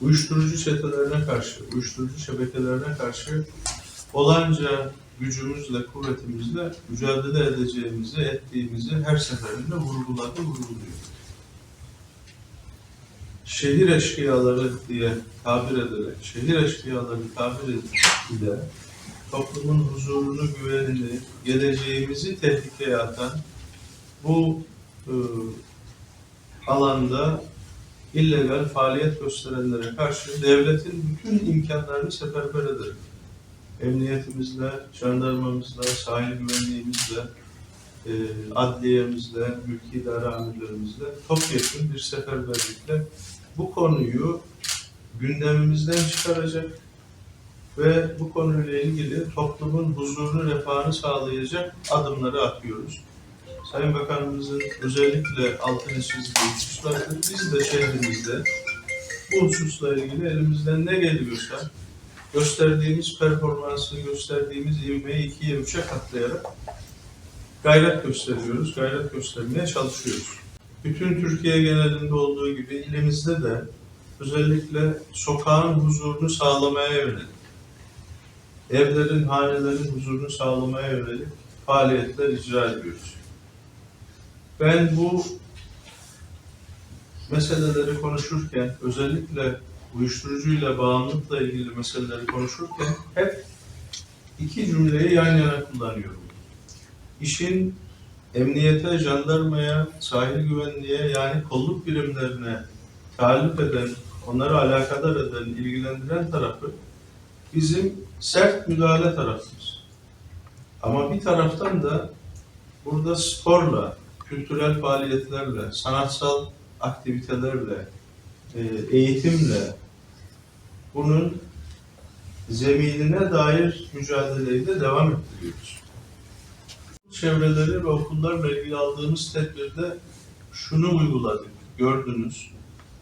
uyuşturucu çetelerine karşı, uyuşturucu şebekelerine karşı olanca gücümüzle, kuvvetimizle mücadele edeceğimizi, ettiğimizi her seferinde vurguladı, vurguluyor. Şehir eşkıyaları diye tabir ederek, şehir eşkıyaları tabir ile toplumun huzurunu, güvenini, geleceğimizi tehlikeye atan bu e, alanda illegal faaliyet gösterenlere karşı devletin bütün imkanlarını seferber ederek emniyetimizle, jandarmamızla, sahil güvenliğimizle, e, adliyemizle, mülki idare amirlerimizle topyekun bir seferberlikle bu konuyu gündemimizden çıkaracak ve bu konuyla ilgili toplumun huzurunu, refahını sağlayacak adımları atıyoruz. Sayın Bakanımızın özellikle altını çizdiği hususlarda biz de şehrimizde bu hususla ilgili elimizden ne geliyorsa gösterdiğimiz performansı, gösterdiğimiz ivmeyi ikiye üçe katlayarak gayret gösteriyoruz, gayret göstermeye çalışıyoruz. Bütün Türkiye genelinde olduğu gibi ilimizde de özellikle sokağın huzurunu sağlamaya yönelik, evlerin, hanelerin huzurunu sağlamaya yönelik faaliyetler icra ediyoruz. Ben bu meseleleri konuşurken, özellikle uyuşturucuyla bağımlılıkla ilgili meseleleri konuşurken hep iki cümleyi yan yana kullanıyorum. İşin emniyete, jandarmaya, sahil güvenliğe yani kolluk birimlerine talip eden, onları alakadar eden, ilgilendiren tarafı bizim sert müdahale tarafımız. Ama bir taraftan da burada sporla, kültürel faaliyetlerle, sanatsal aktivitelerle, e, eğitimle bunun zeminine dair mücadeleyi de devam ettiriyoruz. Çevreleri ve okullarla ilgili aldığımız tedbirde şunu uyguladık, gördünüz.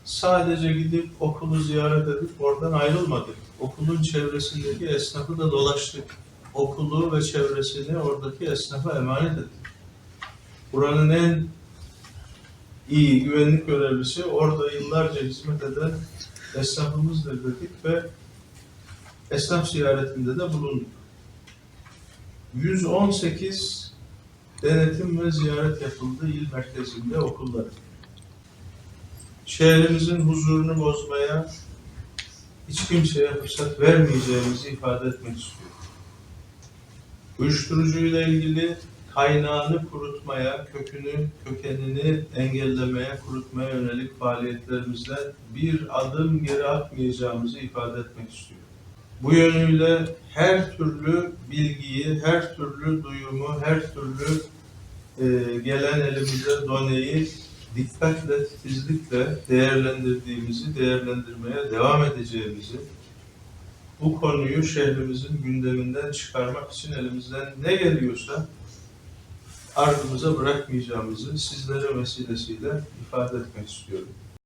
Sadece gidip okulu ziyaret edip oradan ayrılmadık. Okulun çevresindeki esnafı da dolaştık. Okulu ve çevresini oradaki esnafa emanet ettik. Buranın en iyi güvenlik görevlisi orada yıllarca hizmet eden esnafımızdır dedik ve esnaf ziyaretinde de bulunduk. 118 denetim ve ziyaret yapıldı il merkezinde okullara. Şehrimizin huzurunu bozmaya hiç kimseye fırsat vermeyeceğimizi ifade etmek istiyorum. Uyuşturucuyla ilgili kaynağını kurutmaya, kökünü, kökenini engellemeye, kurutmaya yönelik faaliyetlerimizde bir adım geri atmayacağımızı ifade etmek istiyorum. Bu yönüyle her türlü bilgiyi, her türlü duyumu, her türlü e, gelen elimize doneyi dikkatle, titizlikle değerlendirdiğimizi, değerlendirmeye devam edeceğimizi, bu konuyu şehrimizin gündeminden çıkarmak için elimizden ne geliyorsa ardımıza bırakmayacağımızı sizlere vesilesiyle ifade etmek istiyorum.